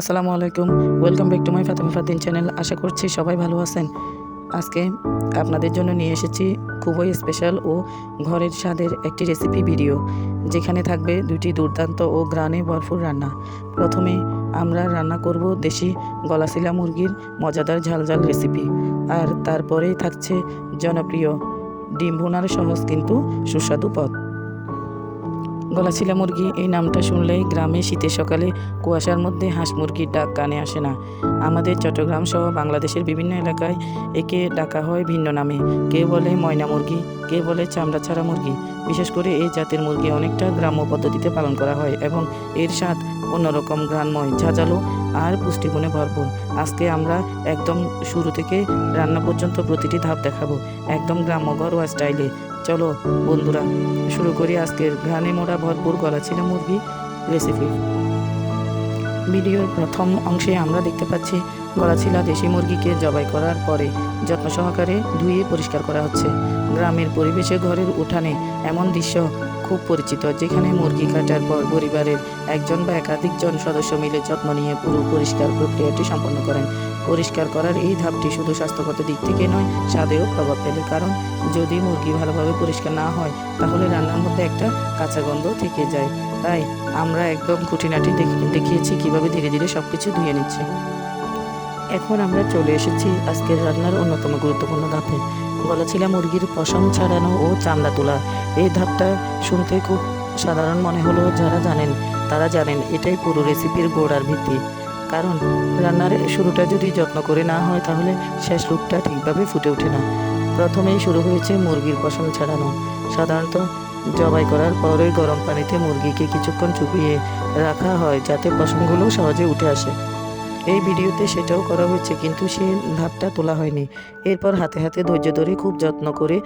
আসসালামু আলাইকুম। Welcome back to my Fatema Fatin channel আশা করছি সবাই ভালো আছেন। আজকে আপনাদের জন্য নিয়ে এসেছি খুবই স্পেশাল ও ঘরের স্বাদের একটি রেসিপি ভিডিও যেখানে থাকবে দুটি দুর্দান্ত ও গ্রানে ভরপুর রান্না। প্রথমে আমরা রান্না করব দেশি গলাশিলা মুরগির মজাদার ঝাল ঝাল রেসিপি আর তারপরেই থাকছে জনপ্রিয় ডিম ভুনার সহজ কিন্তু সুস্বাদু পদ। গলাছিলা মুরগি, এই নামটা শুনলেই গ্রামে শীতের সকালে কুয়াশার মধ্যে হাঁস মুরগির ডাক কানে আসে না। আমাদের চট্টগ্রাম সহ বাংলাদেশের বিভিন্ন এলাকায় একে ডাকা হয় ভিন্ন নামে। কেউ বলে ময়না মুরগি কেউ বলে চামড়া ছাড়া মুরগি। বিশেষ করে এই জাতের মুরগি অনেকটা গ্রাম্য পদ্ধতিতে পালন করা হয় এবং এর স্বাদ অন্যরকম ঘ্রাণময়, ঝাঁঝালো আর পুষ্টিগুণে ভরপুর। আজকে আমরা একদম শুরু থেকে রান্না পর্যন্ত প্রতিটি ধাপ দেখাবো। একদম গ্রাম্য ঘরোয়া স্টাইলে চলো, বন্ধুরা। শুরু করি আজকের ঘ্রাণে মোড়া ভরপুর গলা ছিল মুরগি রেসিপি ভিডিওর প্রথম অংশে আমরা দেখতে পাচ্ছি গলাছিলা দেশি মুরগিকে জবাই করার পরে যত্ন সহকারে ধুয়ে পরিষ্কার করা হচ্ছে। গ্রামের পরিবেশে ঘরের উঠানে এমন দৃশ্য খুব পরিচিত, যেখানে মুরগি কাটার পর পরিবারের একজন বা একাধিকজন সদস্য মিলে যত্ন নিয়ে পুরো পরিষ্কার প্রক্রিয়াটি সম্পন্ন করেন। পরিষ্কার করার এই ধাপটি শুধু স্বাস্থ্যগত দিক থেকে নয়, স্বাদেও প্রভাব ফেলে। কারণ যদি মুরগি ভালোভাবে পরিষ্কার না হয়, তাহলে রান্নার মধ্যে একটা কাঁচা গন্ধ থেকে যায়। তাই আমরা একদম খুঁটিনাটি দেখ- দেখিয়েছি কীভাবে ধীরে ধীরে সব কিছু ধুয়ে নিচ্ছি। এখন আমরা চলে এসেছি আজকের রান্নার অন্যতম গুরুত্বপূর্ণ ধাপে। গলাছিলা মুরগির পশম ছাড়ানো ও চামড়া তোলা। এই ধাপটা শুনতে খুব সাধারণ মনে হলো যারা জানেন, তারা জানেন এটাই পুরো রেসিপির গোড়ার ভিত্তি। কারণ রান্নার শুরুটা যদি যত্ন করে না হয় তাহলে শেষ রূপটা ঠিকভাবে ফুটে ওঠে না। প্রথমেই শুরু হয়েছে মুরগির পশম ছাড়ানো। সাধারণত জবাই করার পরে গরম পানিতে মুরগিকে কিছুক্ষণ চুপিয়ে রাখা হয় যাতে পশমগুলো সহজে উঠে আসে। এই ভিডিওতে সেটাও করা হয়েছে কিন্তু সেই ধাপটা তোলা হয়নি। এরপর হাতে হাতে ধৈর্য ধরে খুব যত্ন করে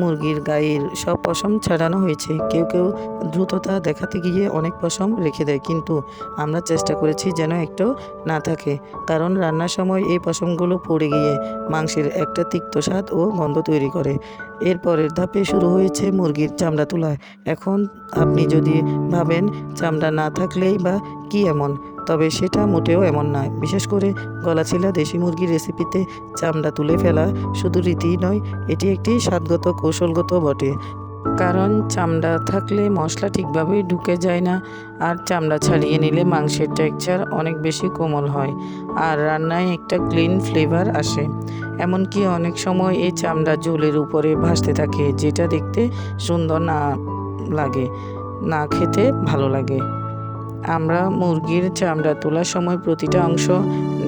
মুরগির গায়ের সব পশম ছাড়ানো হয়েছে। কেউ কেউ দ্রুততা দেখাতে গিয়ে অনেক পশম রেখে দেয়, কিন্তু আমরা চেষ্টা করেছি যেন একটু না থাকে, কারণ রান্নার সময় এই পশমগুলো পড়ে গিয়ে মাংসের একটা তিক্ত স্বাদ ও গন্ধ তৈরি করে। এরপরের ধাপে শুরু হয়েছে মুরগির চামড়া তোলা। এখন আপনি যদি ভাবেন চামড়া না থাকলেই বা কি এমন তবে সেটা মোটেও এমন নয়। বিশেষ করে গলাছিলা দেশি মুরগির রেসিপিতে চামড়া তুলে ফেলা শুধু রীতিই নয়, এটি একটি স্বাদগত, কৌশলগত বটে। কারণ চামড়া থাকলে মশলা ঠিকভাবে ঢুকে যায় না, আর চামড়া ছাড়িয়ে নিলে মাংসের টেক্সচার অনেক বেশি কোমল হয়, আর রান্নায় একটা ক্লিন ফ্লেভার আসে। এমনকি অনেক সময় এই চামড়া জলের উপরে ভাসতে থাকে, যেটা দেখতে সুন্দর না লাগে, না খেতে ভালো লাগে। আমরা মুরগির চামড়া তোলার সময় প্রতিটা অংশ,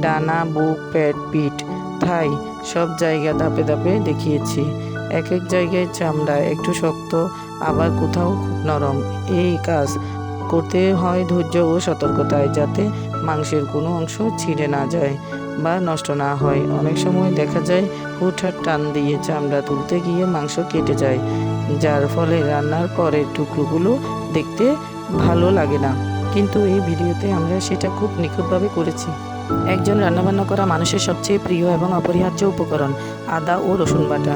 ডানা, বুক, পেট, পিঠ, থাই সব জায়গা ধাপে ধাপে দেখিয়েছি। এক এক জায়গায় চামড়া একটু শক্ত, আবার কোথাও খুব নরম। এই কাজ করতে হয় ধৈর্য ও সতর্কতায় যাতে মাংসের কোনো অংশ ছিঁড়ে না যায় বা নষ্ট না হয়। অনেক সময় দেখা যায় হুটহাট টান দিয়ে চামড়া তুলতে গিয়ে মাংস কেটে যায়, যার ফলে রান্নার পরের টুকরোগুলো দেখতে ভালো লাগে না। কিন্তু এই ভিডিওতে আমরা সেটা খুব নিখুঁতভাবে করেছি। একজন রান্নাবান্না করা মানুষের সবচেয়ে প্রিয় এবং অপরিহার্য উপকরণ আদা ও রসুন বাটা।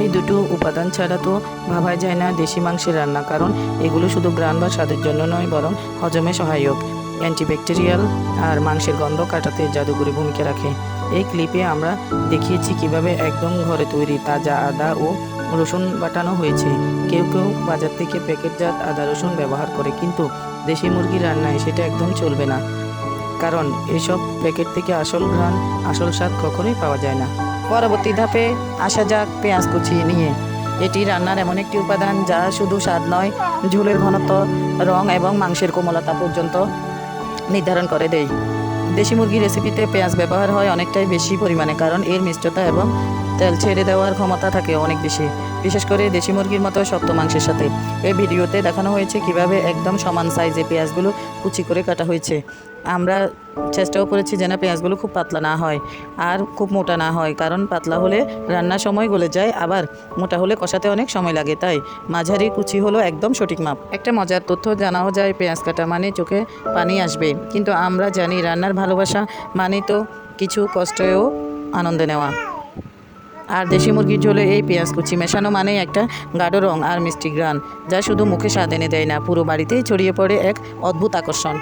এই দুটো উপাদান ছাড়া তো ভাবাই যায় না দেশি মাংসের রান্না, কারণ এগুলো শুধু গ্রান বা স্বাদের জন্য নয়, বরং হজমে সহায়ক। অ্যান্টিব্যাকটেরিয়াল আর মাংসের গন্ধ কাটাতে জাদুকরি ভূমিকা রাখে। এই ক্লিপে আমরা দেখিয়েছি কীভাবে একদম ঘরে তৈরি তাজা আদা ও রসুন বাটানো হয়েছে। কেউ কেউ বাজার থেকে প্যাকেটজাত আদা রসুন ব্যবহার করে, কিন্তু দেশি মুরগি রান্নায় সেটা একদম চলবে না। কারণ এসব প্যাকেট থেকে আসল ঘ্রাণ, আসল স্বাদ কখনোই পাওয়া যায় না। পরবর্তী ধাপে আসা যাক পেঁয়াজ কুচিয়ে নিয়ে। এটি রান্নার এমন একটি উপাদান যা শুধু স্বাদ নয়, ঝোলের ঘনত্ব, রং এবং মাংসের কোমলতা পর্যন্ত নির্ধারণ করে দেয়। দেশি মুরগির রেসিপিতে পেঁয়াজ ব্যবহার হয় অনেকটাই বেশি পরিমাণে, কারণ এর মিষ্টতা এবং তেল ছেড়ে দেওয়ার ক্ষমতা থাকে অনেক বেশি। বিশেষ করে দেশি মুরগির মতো শক্ত মাংসের সাথে। এই ভিডিওতে দেখানো হয়েছে কীভাবে একদম সমান সাইজে পেঁয়াজগুলো কুচি করে কাটা হয়েছে। আমরা চেষ্টাও করেছি যেন পেঁয়াজগুলো খুব পাতলা না হয় আর খুব মোটা না হয়, কারণ পাতলা হলে রান্নার সময় গলে যায়, আবার মোটা হলে কষাতে অনেক সময় লাগে, তাই মাঝারি কুচি হলো একদম সঠিক মাপ। একটা মজার তথ্য জানাও যায়, পেঁয়াজ কাটা মানে চোখে পানি আসবে, কিন্তু আমরা জানি রান্নার ভালোবাসা মানে তো কিছু কষ্টেও আনন্দ নেওয়া। আর দেশি মুরগির ঝোলে এই পেঁয়াজ কুচি মেশানো মানেই একটা গাঢ় রং আর মিষ্টি গ্রান যা শুধু মুখে স্বাদ এনে দেয় না, পুরো বাড়িতেই ছড়িয়ে পড়ে এক অদ্ভুত আকর্ষণ।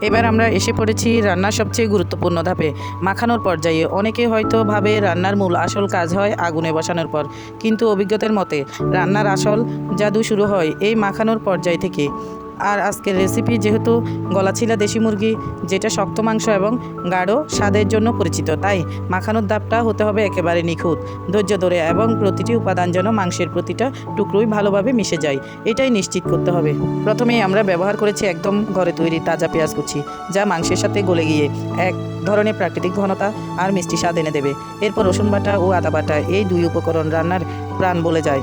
এবার আমরা এসে পড়েছি রান্নার সবচেয়ে গুরুত্বপূর্ণ ধাপে, মাখানোর পর্যায়ে। অনেকে হয়তো ভাবে রান্নার মূল আসল কাজ হয় আগুনে বসানোর পর। কিন্তু অভিজ্ঞতার মতে, রান্নার আসল জাদু শুরু হয় এই মাখানোর পর্যায় থেকে। আর আজকের রেসিপি যেহেতু গলাছিলা দেশি মুরগি, যেটা শক্ত মাংস এবং গাঢ় স্বাদের জন্য পরিচিত, তাই মাখানোর দাপটা হতে হবে একেবারে নিখুঁত। ধৈর্য ধরে এবং প্রতিটি উপাদান যেন মাংসের প্রতিটা টুকরোই ভালোভাবে মিশে যায়, এটাই নিশ্চিত করতে হবে। প্রথমেই আমরা ব্যবহার করেছি একদম ঘরে তৈরি তাজা পেঁয়াজ কুচি, যা মাংসের সাথে গলে গিয়ে এক ধরনের প্রাকৃতিক ঘনতা আর মিষ্টি স্বাদ এনে দেবে। এরপর রসুন বাটা ও আদা বাটা এই দুই উপকরণ রান্নার প্রাণ বলে যায়।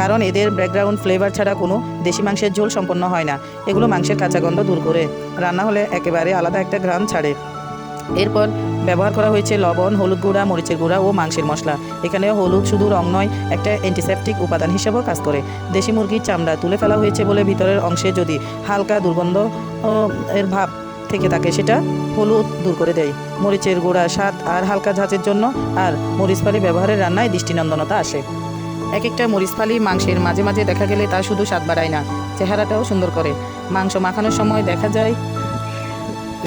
কারণ এদের ব্যাকগ্রাউন্ড ফ্লেভার ছাড়া কোনো দেশি মাংসের ঝোল সম্পন্ন হয় না। এগুলো মাংসের কাঁচা গন্ধ দূর করে। রান্না হলে একেবারে আলাদা একটা ঘ্রাণ ছাড়ে। এরপর ব্যবহার করা হয়েছে লবণ, হলুদ গুঁড়া, মরিচের গুঁড়া ও মাংসের মশলা। এখানে হলুদ শুধু রং নয়, একটা অ্যান্টিসেপটিক উপাদান হিসেবেও কাজ করে। দেশি মুরগির চামড়া তুলে ফেলা হয়েছে বলে ভিতরের অংশে যদি হালকা দুর্গন্ধ এর ভাব থেকে থাকে, সেটা হলুদ দূর করে দেয়। মরিচের গুঁড়া স্বাদ আর হালকা ঝাঁচের জন্য আর মরিচ ফালি ব্যবহারের রান্নায় দৃষ্টিনন্দনতা আসে। এক একটা মরিচ ফালি মাংসের মাঝে মাঝে দেখা গেলে তা শুধু স্বাদ বাড়ায় না, চেহারাটাও সুন্দর করে। মাংস মাখানোর সময় দেখা যায়,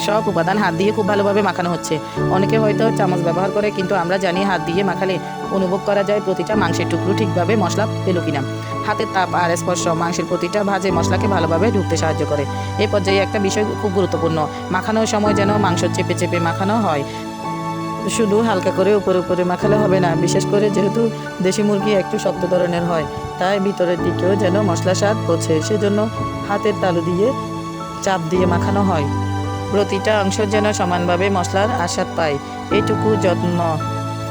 সব উপাদান হাত দিয়ে খুব ভালোভাবে মাখানো হচ্ছে। অনেকে হয়তো চামচ ব্যবহার করে, কিন্তু আমরা জানি হাত দিয়ে মাখালে অনুভব করা যায় প্রতিটা মাংসের টুকরো ঠিকভাবে মশলা পেল কিনা। হাতের তাপ আর স্পর্শ মাংসের প্রতিটা ভাজে মশলাকে ভালোভাবে ঢুকতে সাহায্য করে। এই পর্যায়ে একটা বিষয় খুব গুরুত্বপূর্ণ, মাখানোর সময় যেন মাংস চেপে চেপে মাখানো হয়। শুধু হালকা করে উপরে উপরে মাখালে হবে না, বিশেষ করে যেহেতু দেশি মুরগি একটু শক্ত ধরনের হয়, তাই ভিতরের দিকেও যেন মশলা স্বাদ পৌঁছে সেজন্য হাতের তালু দিয়ে চাপ দিয়ে মাখানো হয়। প্রতিটা অংশ যেন সমানভাবে মশলার আস্বাদ পায় এইটুকু যত্ন।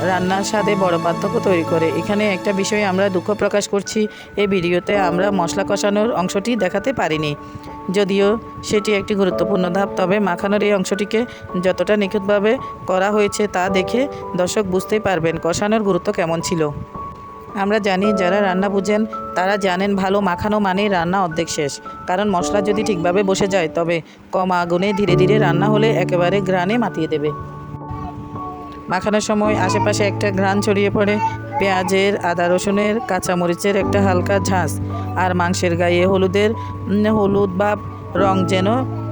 রান্নার স্বাদে বড় পার্থক্য তৈরি করে। এখানে একটা বিষয়ে আমরা দুঃখ প্রকাশ করছি। এই ভিডিওতে আমরা মশলা কষানোর অংশটি দেখাতে পারিনি। যদিও সেটি একটি গুরুত্বপূর্ণ ধাপ, তবে মাখানোর এই অংশটিকে যতটা নিখুঁতভাবে করা হয়েছে তা দেখে দর্শক বুঝতেই পারবেন কষানোর গুরুত্ব কেমন ছিল। আমরা জানি, যারা রান্না বুঝেন, তারা জানেন ভালো মাখানো মানেই রান্না অর্ধেক শেষ। কারণ মশলা যদি ঠিকভাবে বসে যায়, তবে কম আগুনে ধীরে ধীরে রান্না হলে একেবারে গ্রানে মাতিয়ে দেবে। মাখানোর সময় আশেপাশে একটা ঘ্রাণ ছড়িয়ে পড়ে। পেঁয়াজের, আদা রসুনের, কাঁচামরিচের একটা হালকা ঝাঁস আর মাংসের গায়ে হলুদের হলুদ বা রং যেন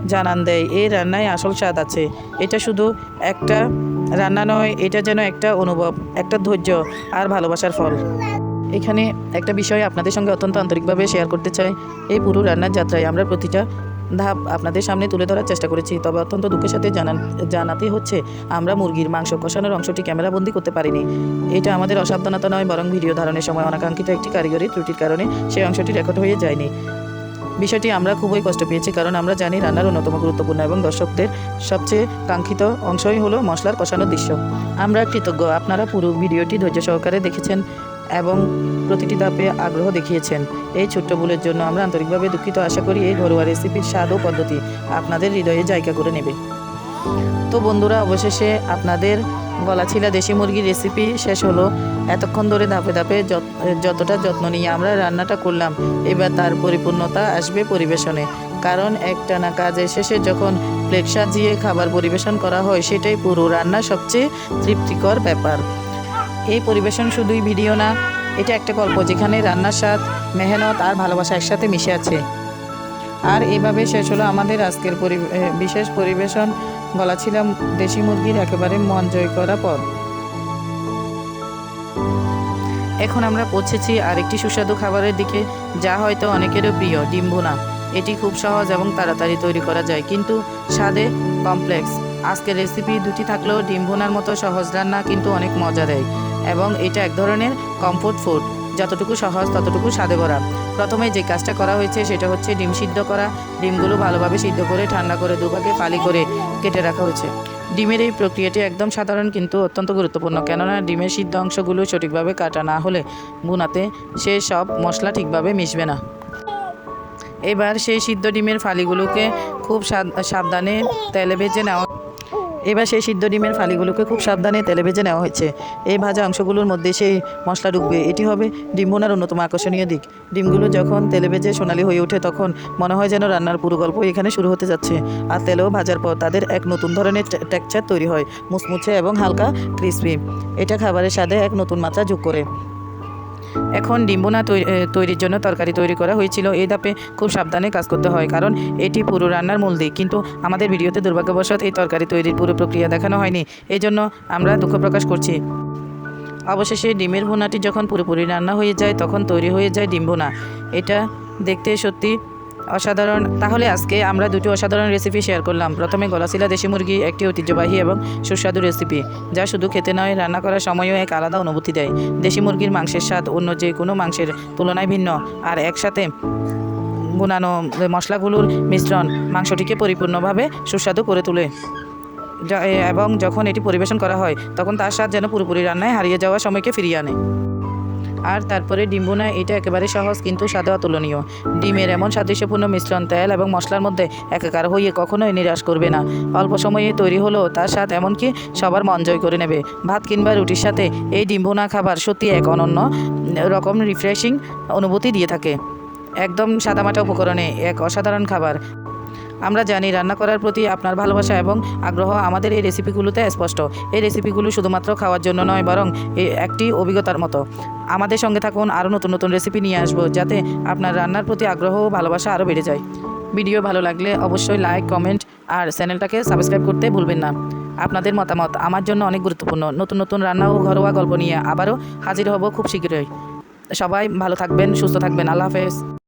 জানান দেয়। এই রান্নায় আসল স্বাদ আছে। এটা শুধু একটা রান্না নয়, এটা যেন একটা অনুভব, একটা ধৈর্য আর ভালোবাসার ফল। এখানে একটা বিষয় আপনাদের সঙ্গে অত্যন্ত আন্তরিকভাবে শেয়ার করতে চাই। এই পুরো রান্নার যাত্রায় আমরা প্রতিটা ধাপ আপনাদের সামনে তুলে ধরার চেষ্টা করেছি। তবে অত্যন্ত দুঃখের সাথে জানান, জানাতে হচ্ছে, আমরা মুরগির মাংস কষানোর অংশটি ক্যামেরাবন্দি করতে পারিনি। এটা আমাদের অসাবধানতা নয়, বরং ভিডিও ধারণের সময় অনাকাঙ্ক্ষিত একটি কারিগরি ত্রুটির কারণে সেই অংশটি রেকর্ড হয়ে যায়নি। বিষয়টি আমরা খুবই কষ্ট পেয়েছি, কারণ আমরা জানি রান্নার অন্যতম গুরুত্বপূর্ণ এবং দর্শকদের সবচেয়ে কাঙ্ক্ষিত অংশই হলো মশলার কষানোর দৃশ্য। আমরা কৃতজ্ঞ, আপনারা পুরো ভিডিওটি ধৈর্য সহকারে দেখেছেন এবং প্রতিটি ধাপে আগ্রহ দেখিয়েছেন। এই ছোট্ট ভুলের জন্য আমরা আন্তরিকভাবে দুঃখিত। আশা করি এই ঘরোয়া রেসিপির স্বাদ ও পদ্ধতি আপনাদের হৃদয়ে জায়গা করে নেবে। তো বন্ধুরা, অবশেষে আপনাদের গলাছিলা দেশি মুরগির রেসিপি শেষ হলো। এতক্ষণ ধরে ধাপে ধাপে যত- যতটা যত্ন নিয়ে আমরা রান্নাটা করলাম, এবার তার পরিপূর্ণতা আসবে পরিবেশনে। কারণ একটানা কাজের শেষে যখন প্লেট সাজিয়ে খাবার পরিবেশন করা হয়, সেটাই পুরো রান্নার সবচেয়ে তৃপ্তিকর ব্যাপার। এই পরিবেশন শুধুই ভিডিও না এটা একটা গল্প যেখানে রান্নার স্বাদ, মেহনত আর ভালোবাসা একসাথে মিশে আছে। আর এভাবে শেষ হলো আমাদের আজকের পরি- বিশেষ পরিবেশন। বলা ছিলাম দেশি মুরগির একেবারে মন জয় করা পদ। এখন আমরা পৌঁছেছি আরেকটি সুস্বাদু খাবারের দিকে, যা হয়তো অনেকেরও প্রিয়, ডিম ভুনা। এটি খুব সহজ এবং তাড়াতাড়ি তৈরি করা যায়, কিন্তু স্বাদে কমপ্লেক্স। আজকের রেসিপি দুটি থাকলেও ডিম ভুনার মতো সহজ রান্না কিন্তু অনেক মজা দেয়। এবং এটা এক ধরনের কমফোর্ট ফুড যতটুকু সহজ, ততটুকু স্বাদে ভরা। প্রথমে যে কাজটা করা হয়েছে সেটা হচ্ছে ডিম সিদ্ধ করা। ডিমগুলো ভালোভাবে সিদ্ধ করে, ঠান্ডা করে দুভাগে ফালি করে কেটে রাখা হয়েছে। ডিমের এই প্রক্রিয়াটি একদম সাধারণ কিন্তু অত্যন্ত গুরুত্বপূর্ণ। কেননা ডিমের সিদ্ধ অংশগুলো সঠিকভাবে কাটা না হলে ভুনাতে সে সব মশলা ঠিকভাবে মিশবে না। এবার সেই সিদ্ধ ডিমের ফালিগুলোকে খুব সাব- সাবধানে তেলে ভেজে নেওয়া এবার সেই সিদ্ধ ডিমের ফালিগুলোকে খুব সাবধানে তেলে ভেজে নেওয়া হয়েছে। এই ভাজা অংশগুলোর মধ্যে সেই মশলা ঢুকবে। এটি হবে ডিম বোনার অন্যতম আকর্ষণীয় দিক। ডিমগুলো যখন তেলে ভেজে সোনালি হয়ে ওঠে, তখন মনে হয় যেন রান্নার পুরো গল্প এখানে শুরু হতে যাচ্ছে। আর তেলেও ভাজার পর তাদের এক নতুন ধরনের টেক্সচার তৈরি হয়। মুচমুচে এবং হালকা ক্রিসপি। এটা খাবারের স্বাদে এক নতুন মাত্রা যোগ করে। এখন ডিম্বনা তৈরির জন্য তরকারি তৈরি করা হয়েছিল। এই ধাপে খুব সাবধানে কাজ করতে হয়, কারণ এটি পুরো রান্নার মূল দিক। কিন্তু আমাদের ভিডিওতে দুর্ভাগ্যবশত এই তরকারি তৈরির পুরো প্রক্রিয়া দেখানো হয়নি। এই জন্য আমরা দুঃখ প্রকাশ করছি। অবশেষে ডিমের ভুনাটি যখন পুরোপুরি রান্না হয়ে যায়, তখন তৈরি হয়ে যায় ডিম ভুনা এটা দেখতে সত্যি অসাধারণ। তাহলে আজকে আমরা দুটি অসাধারণ রেসিপি শেয়ার করলাম। প্রথমে গলাশিলা দেশি মুরগি, একটি ঐতিহ্যবাহী এবং সুস্বাদু রেসিপি যা শুধু খেতে নয়, রান্না করার সময়ও এক আলাদা অনুভূতি দেয়। দেশি মুরগির মাংসের স্বাদ অন্য যে কোনো মাংসের তুলনায় ভিন্ন। আর একসাথে বুনানো মশলাগুলোর মিশ্রণ মাংসটিকে পরিপূর্ণভাবে সুস্বাদু করে তোলে। এবং যখন এটি পরিবেশন করা হয়, তখন তার স্বাদ যেন পুরোপুরি রান্নায় হারিয়ে যাওয়া সময়কে ফিরিয়ে আনে। আর তারপরে ডিম্বুনা, এটা একেবারে সহজ কিন্তু স্বাদে অতুলনীয়। ডিমের এমন সাদৃশ্যপূর্ণ মিশ্রণ, তেল এবং মশলার মধ্যে একাকার হয়ে কখনোই নিরাশ করবে না। অল্প সময়ে তৈরি হলেও তার স্বাদ এমনকি সবার মন জয় করে নেবে। ভাত কিংবা রুটির সাথে এই ডিম্বুনা খাবার সত্যি এক অনন্য রকম রিফ্রেশিং অনুভূতি দিয়ে থাকে। একদম সাদামাটা উপকরণে, এক অসাধারণ খাবার। আমরা জানি রান্না করার প্রতি আপনার ভালোবাসা এবং আগ্রহ আমাদের এই রেসিপিগুলোতে স্পষ্ট। এই রেসিপিগুলো শুধুমাত্র খাওয়ার জন্য নয়, বরং একটি অভিজ্ঞতার মতো। আমাদের সঙ্গে থাকুন, আরও নতুন নতুন রেসিপি নিয়ে আসব, যাতে আপনার রান্নার প্রতি আগ্রহ ও ভালোবাসা আরও বেড়ে যায়। ভিডিও ভালো লাগলে অবশ্যই লাইক, কমেন্ট আর চ্যানেলটাকে সাবস্ক্রাইব করতে ভুলবেন না। আপনাদের মতামত আমার জন্য অনেক গুরুত্বপূর্ণ। নতুন নতুন রান্না ও ঘরোয়া গল্প নিয়ে আবারও হাজির হব খুব শীঘ্রই। সবাই ভালো থাকবেন, সুস্থ থাকবেন। আল্লাহ হাফেজ।